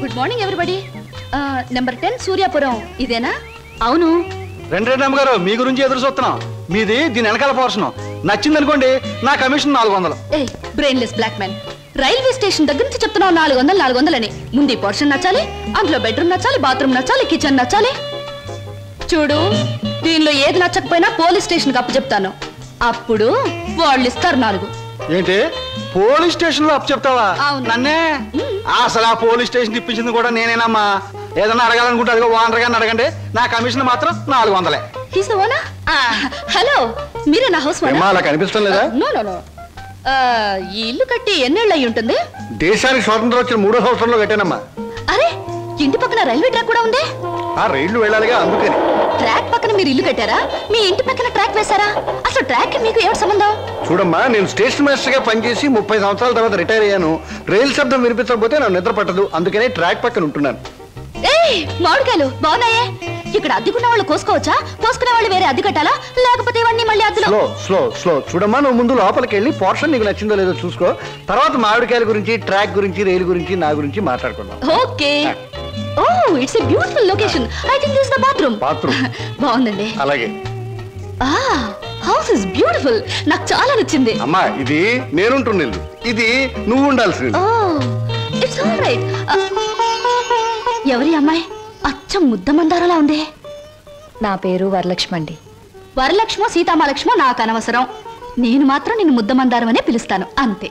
Good morning everybody number ten Suryapuram ఇదేనా? అవును. రెండు రెండు అమ్మగారు మీ గురించి ఎదురు చూస్తున్నాం. మీది దీని వెనకాల పోర్షన్ నచ్చింది అనుకోండి నా కమిషన్ నాలుగు వందలు. ఏ brainless black man railway station దగ్గర నుంచి చెప్తున్నావు నాలుగు వందలు నాలుగు వందలని ముందు ఈ పోర్షన్ నచ్చాలి అందులో బెడ్రూమ్ నచ్చాలి బాత్రూమ్ నచ్చాలి కిచెన్ నచ్చాలి. చూడు దీనిలో ఏది నచ్చకపోయినా పోలీస్ స్టేషన్కి అప్పు చెప్తాను అప్పుడు వాళ్ళు ఇస్తారు నాలుగు. ఏంటి? పోలీస్ స్టేషన్లో అప్పు చెప్తావా? అవును. నన్నే? అసలు ఆ పోలీస్ స్టేషన్ ఇప్పించింది కూడా నేనేనమ్మా. ఏదన్నా అడగాలనుకుంటే అదిగో ఓనర్ గారిని అడగండి. నా కమిషన్ మాత్రం నాలుగు వందలే. హీస్ ఓనా హలో మీరే నా హౌస్ ఏమ్మా, అలా కనిపిస్తం లేదా? నో నో నో ఈ ఇల్లు కట్టి ఎన్నేళ్ళు అయి ఉంటుంది? దేశానికి స్వాతంత్రం వచ్చిన మూడో సంవత్సరంలో కట్టానమ్మా. అరే ఇంటి పక్కన రైల్వే ట్రాక్ కూడా ఉంది? ఆ రైళ్ళు వెళ్ళాలిగా అందుకని. ట్రాక్ పక్కన మీరు ఇల్లు కట్టారా? మీ ఇంటి పక్కన ట్రాక్ వేశారా? అసలు ట్రాక్ మీకు ఏమిటి సంబంధం? చూడమ్మా నేను స్టేషన్ మాస్టర్గా పనిచేసి ముప్పై సంవత్సరాల తర్వాత రిటైర్ అయ్యాను. రైలు శబ్దం వినిపించకపోతే నాకు నిద్ర పట్టదు. అందుకనే ట్రాక్ పక్కన ఉంటున్నాను. మామిడికాయలు బాగున్నాయే? ఇక్కడ అద్దెకున్న వాళ్ళు కోసుకోవచ్చా? కోసుకునే వాళ్ళు వేరే అద్దె కట్టాలా? లేకపోతే ఇవన్నీ మళ్ళీ అద్దెలో స్లో స్లో స్లో. చూడమ్మా నువ్వు ముందు లోపలికి వెళ్ళి పోర్షన్ నీకు నచ్చిందో లేదో చూసుకో. తర్వాత మామిడికాయల గురించి ట్రాక్ గురించి రైలు గురించి నా గురించి మాట్లాడుకుందాం. Okay. Oh it's a beautiful location I think this the bathroom Bathroom. బాగుందండి. అలాగే. ఆ హౌస్ ఇస్ బ్యూటిఫుల్ నాకు చాలా నచ్చింది. అమ్మా ఇది నేనుంటున్న ఇల్లు. ఇది నువ్వు ఉండాల్సింది ఓ ఇట్స్ ఆల్ రైట్ ఎవరి అమ్మాయి? అచ్చం ముద్ద మందారలా ఉంది. నా పేరు వరలక్ష్మి అండి. వరలక్ష్మో సీతామలక్ష్మో నాకు అనవసరం. నేను మాత్రం నిన్ను ముద్దమందారం అనే పిలుస్తాను. అంతే.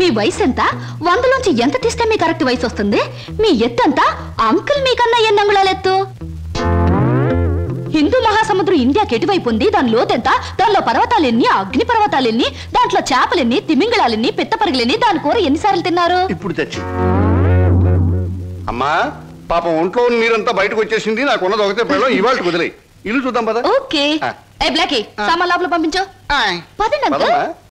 మీ వయసు ఎంత వందలోంచి ఎంత తీస్తే మీ కరెక్ట్ వయసు వస్తుంది మీ ఎత్తు ఎంత అంకుల్ మీకన్నా ఎన్ని అంగుళాల ఎత్తు హిందూ మహాసముద్రం ఇండియాకి ఎటువైపు ఉంది? దాని లోతెంత? దానిలో పర్వతాలెన్ని? అగ్ని పర్వతాలెన్ని? దాంట్లో చేపలెన్ని? తిమింగళాలెన్ని? పిత్తపరుగులెన్ని? దాని కూర ఎన్నిసార్లు తిన్నారు? ఇప్పుడు తెచ్చి. అమ్మా పాపం ఒంట్లో నీరంతా బయటకు వచ్చేసింది. నాకు ఉన్నది ఒకటే పైలో ఇవాళ కుదిలే ఇల్లు చూద్దాం పద. ఓకే. ఏ బ్లాకీ సామాన్ లోపల పంపించు. పదండి